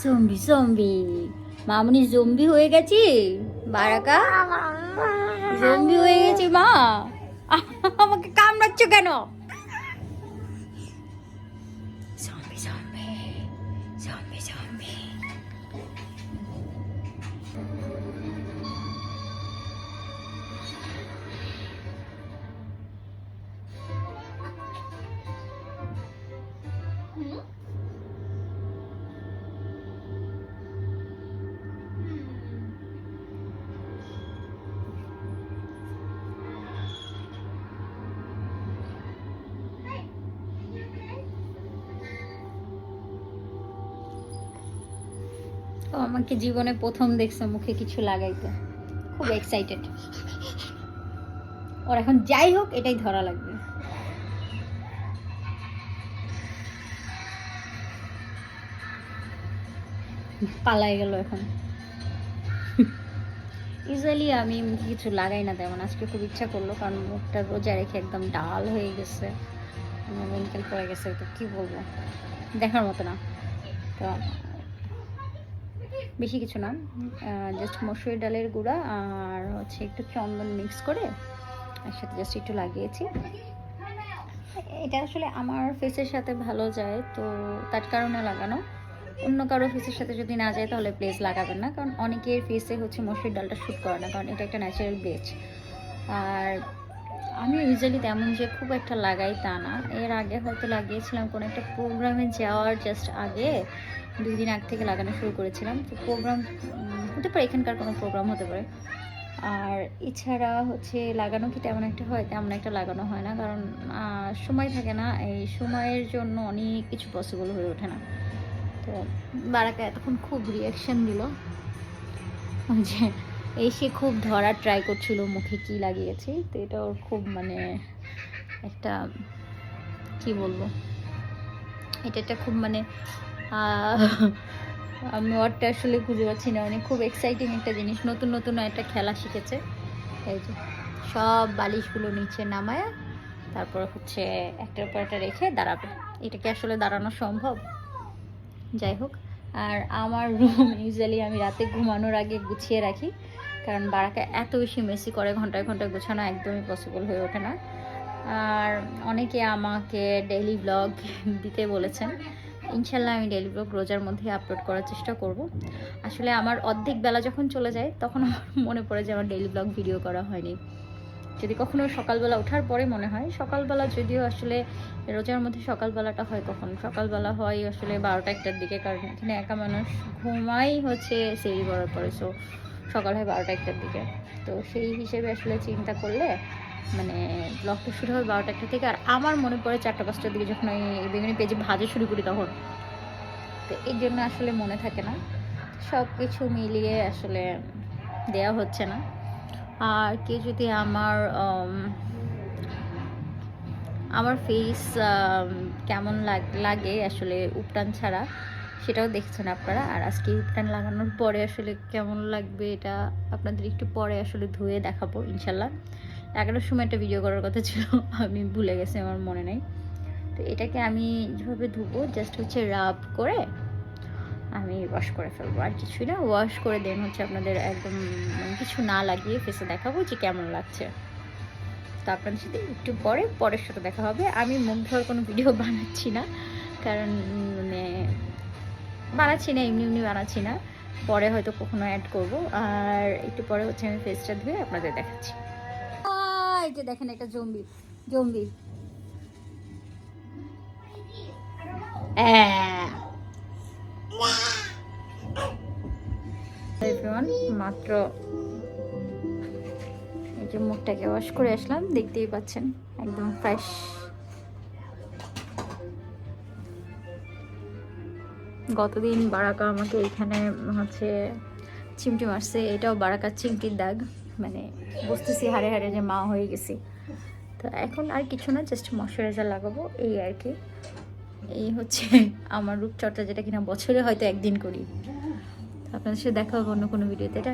Zombie zombie মামনি zombie হয়ে গেছি? বারাকা? Zombie হয়ে গেছি মা? আমাকে কামড়াচ্ছ কেন? ও আমাকে জীবনে প্রথম দেখছে মুখে কিছু লাগাইতে। খুব এক্সাইটেড ওর এখন যাই হোক, এটাই ধরা লাগবে। পালাই গেল এখন। ইউজুয়ালি আমি মুখে কিছু লাগাই না তেমন, আজকে খুব ইচ্ছা করল, কারণ মুখটা রোজা রেখে একদম ডাল হয়ে গেছে। মেন্টাল পড়ে গেছে, তো কি বলব? দেখার মতো না। তো বেশি কিছু না জাস্ট মসুরি ডালের গুঁড়া আর হচ্ছে একটু চন্দন মিক্স করে একসাথে জাস্ট একটু লাগিয়েছি। এটা আসলে আমার ফেসের সাথে ভালো যায়, তো তার কারণে লাগানো। অন্য কারও ফেসের সাথে যদি না যায় তাহলে প্লেস লাগাবেন না, কারণ অনেকের ফেসে হচ্ছে মসুরির ডালটা শ্যুট করে না, কারণ এটা একটা ন্যাচারাল বেচ আর আমি ইউজুয়ালি তেমন যে খুব একটা লাগাই তা না। এর আগে হয়তো লাগিয়েছিলাম কোনো একটা প্রোগ্রামে যাওয়ার জাস্ট আগে দুই দিন আগ থেকে লাগানো শুরু করেছিলাম। তো প্রোগ্রাম হতে পারে এখানকার কোনো প্রোগ্রাম হতে পারে। আর এছাড়া হচ্ছে লাগানো কি তেমন একটা হয়? তেমন একটা লাগানো হয় না। কারণ সময় থাকে না। এই সময়ের জন্য অনেক কিছু পসিবল হয়ে ওঠে না। তো বারাকা এতক্ষণ খুব রিয়াকশন দিল। যে এসে খুব ধরার ট্রাই করছিল মুখে কি লাগিয়েছি। তো এটা ওর খুব মানে একটা, কি বলব? এটা একটা খুব মানে আমি ওয়ার্ডটা আসলে খুঁজে পাচ্ছি না। মানে খুব এক্সাইটিং একটা জিনিস। নতুন নতুন একটা খেলা শিখেছে। এই যে, সব বালিশগুলো নিচে নামায় তারপর হচ্ছে একটার পর একটা রেখে দাঁড়াবে। এটা কি আসলে দাঁড়ানো সম্ভব? যাই হোক, আর আমার রুম ইউজুয়ালি আমি রাতে ঘুমানোর আগে গুছিয়ে রাখি। কারণ বারাকা এত বেশি মেসি করে, ঘন্টায় ঘন্টায় গোছানো একদমই পসিবল হয়ে ওঠে না। আর অনেকে আমাকে ডেইলি ব্লগ দিতে বলেছেন। ইনশাল্লাহ আমি ডেইলি ব্লগ রোজার মধ্যে আপলোড করার চেষ্টা করব। আসলে আমার অর্ধেক বেলা যখন চলে যায়, তখন আমার মনে পড়ে যে আমার ডেইলি ব্লগ ভিডিও করা হয়নি। যদি কখনো সকালবেলা ওঠার পরে মনে হয়, সকালবেলা যদিও আসলে রোজার মধ্যে সকালবেলাটা হয় কখন, সকালবেলা হয় আসলে বারোটা একটার দিকে, কারণ এখানে একা মানুষ ঘুমাই হচ্ছে সেই করার পরে সো সকাল হয় বারোটা একটার দিকে। তো সেই হিসেবে আসলে চিন্তা করলে মানে ব্লগটা শুরু হবে বারোটা একটা থেকে। আর আমার মনে পড়ে চারটা পাঁচটার দিকে যখন আমি বেগুনি পেজে ভাজা শুরু করি তখন। তো এর জন্য আসলে মনে থাকে না। সব কিছু মিলিয়ে আসলে দেয়া হচ্ছে না। আর কেউ যদি আমার আমার ফেস কেমন লাগ- আসলে উপটান ছাড়া, সেটাও দেখছেন আপনারা। আর আজকে উপটান লাগানোর পরে আসলে কেমন লাগবে এটা আপনাদের একটু পরে আসলে ধুয়ে দেখাবো ইনশাল্লাহ। এগারোটার সময় একটা ভিডিও করার কথা ছিল, আমি ভুলে গেছি, আমার মনে নেই। তো এটাকে আমি যেভাবে ধুবো জাস্ট হচ্ছে রাব করে আমি ওয়াশ করে ফেলব। আর কিছুই না ওয়াশ করে দেন হচ্ছে আপনাদের একদম মানে কিছু না লাগিয়ে ফেসে দেখাবো যে কেমন লাগছে। তো আপনাদের সাথে একটু পরে, পরের সাথে দেখা হবে। আমি মুখ ধোয়ার কোনো ভিডিও বানাচ্ছি না, কারণ মানে বানাচ্ছি না, এমনি এমনি বানাচ্ছি না। পরে হয়তো কখনো অ্যাড করব। আর একটু পরে হচ্ছে আমি ফেসটা ধুয়ে আপনাদের দেখাচ্ছি। যে দেখেন একটা জম্বি জম্বি। মাত্র এই যে মুখটাকে ওয়াশ করে আসলাম, দেখতেই পাচ্ছেন, একদম ফ্রেশ গতদিন বারাকা আমাকে এখানে হচ্ছে চিমটি মারছে, এটাও বারাকার চিমটির দাগ। মানে বুঝতেছি হারে হারে যে মা হয়ে গেছি। তো এখন আর কিছু না জাস্ট ময়শ্চারাইজার লাগাবো, এই আর কি। এই হচ্ছে আমার রূপচর্চা যেটা কিনা বছরে হয়তো একদিন করি। আপনাদের সাথে দেখা হবে অন্য কোনো ভিডিওতে। এটা